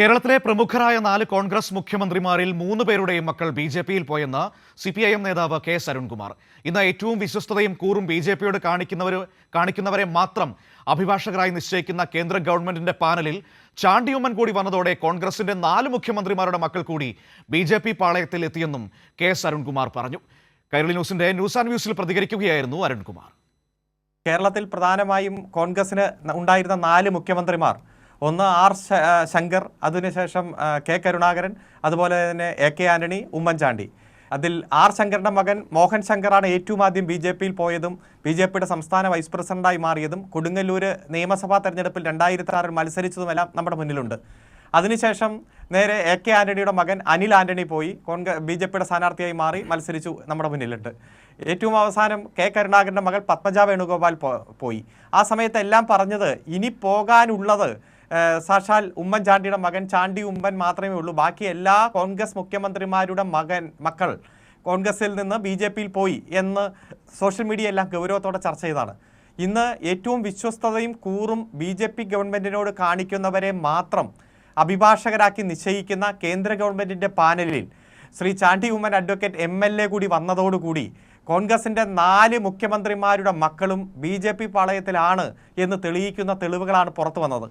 കേരളത്തിലെ പ്രമുഖരായ നാല് കോൺഗ്രസ് മുഖ്യമന്ത്രിമാരിൽ മൂന്ന് പേരുടെയും മക്കൾ ബി ജെ പിയിൽ പോയെന്ന് സി പി ഐ എം നേതാവ് കെ എസ് അരുൺകുമാർ ഇന്ന് ഏറ്റവും വിശ്വസ്തതയും കൂറും ബി ജെ പിയോട് കാണിക്കുന്നവർ കാണിക്കുന്നവരെ മാത്രം അഭിഭാഷകരായി നിശ്ചയിക്കുന്ന കേന്ദ്ര ഗവൺമെന്റിന്റെ പാനലിൽ ചാണ്ടിയുമ്മൻ കൂടി വന്നതോടെ കോൺഗ്രസിന്റെ നാല് മുഖ്യമന്ത്രിമാരുടെ മക്കൾ കൂടി ബി ജെ പി പാളയത്തിൽ എത്തിയെന്നും കെ എസ് അരുൺകുമാർ പറഞ്ഞു. കൈരളി ന്യൂസിന്റെ ന്യൂസ് ആൻഡ് വ്യൂസിൽ പ്രതികരിക്കുകയായിരുന്നു അരുൺകുമാർ. കേരളത്തിൽ പ്രധാനമായും കോൺഗ്രസിന് ഉണ്ടായിരുന്ന നാല് മുഖ്യമന്ത്രിമാർ ഒന്ന് ആർ ശങ്കർ അതിനുശേഷം കെ കരുണാകരൻ അതുപോലെ തന്നെ എ കെ ആന്റണി ഉമ്മൻചാണ്ടി. അതിൽ ആർ ശങ്കറിന്റെ മകൻ മോഹൻ ശങ്കറാണ് ഏറ്റവും ആദ്യം ബി ജെ പിയിൽ പോയതും ബി ജെ പിയുടെ സംസ്ഥാന വൈസ് പ്രസിഡന്റായി മാറിയതും കൊടുങ്ങല്ലൂർ നിയമസഭാ തെരഞ്ഞെടുപ്പിൽ രണ്ടായിരത്തി ആറിൽ മത്സരിച്ചതുമെല്ലാം നമ്മുടെ മുന്നിലുണ്ട്. അതിനുശേഷം നേരെ എ കെ ആന്റണിയുടെ മകൻ അനിൽ ആന്റണി പോയി കോൺഗ്രസ് ബി ജെ പിയുടെ സ്ഥാനാർത്ഥിയായി മാറി മത്സരിച്ചു നമ്മുടെ മുന്നിലുണ്ട്. ഏറ്റവും അവസാനം കെ കരുണാകരന്റെ മകൾ പത്മജ വേണുഗോപാൽ പോയി. ആ സമയത്ത് എല്ലാം പറഞ്ഞത് ഇനി പോകാനുള്ളത് സാക്ഷാൽ ഉമ്മൻചാണ്ടിയുടെ മകൻ ചാണ്ടി ഉമ്മൻ മാത്രമേ ഉള്ളൂ. ബാക്കി എല്ലാ കോൺഗ്രസ് മുഖ്യമന്ത്രിമാരുടെ മകൻ മക്കൾ കോൺഗ്രസിൽ നിന്ന് ബി ജെ പിയിൽ പോയി എന്ന് സോഷ്യൽ മീഡിയ എല്ലാം ഗൗരവത്തോടെ ചർച്ച ചെയ്താണ്. ഇന്ന് ഏറ്റവും വിശ്വസ്തതയും കൂറും ബി ജെ പി ഗവൺമെന്റിനോട് കാണിക്കുന്നവരെ മാത്രം അഭിഭാഷകരാക്കി നിശ്ചയിക്കുന്ന കേന്ദ്ര ഗവൺമെന്റിന്റെ പാനലിൽ Shri Chandy Oommen advocate M L A കൂടി വന്നതോടുകൂടി കോൺഗ്രസിന്റെ നാല് മുഖ്യമന്ത്രിമാരുടെ മക്കളും ബി ജെ പി പാളയത്തിലാണ് എന്ന് തെളിയിക്കുന്ന തെളിവുകളാണ് പുറത്തു വന്നത്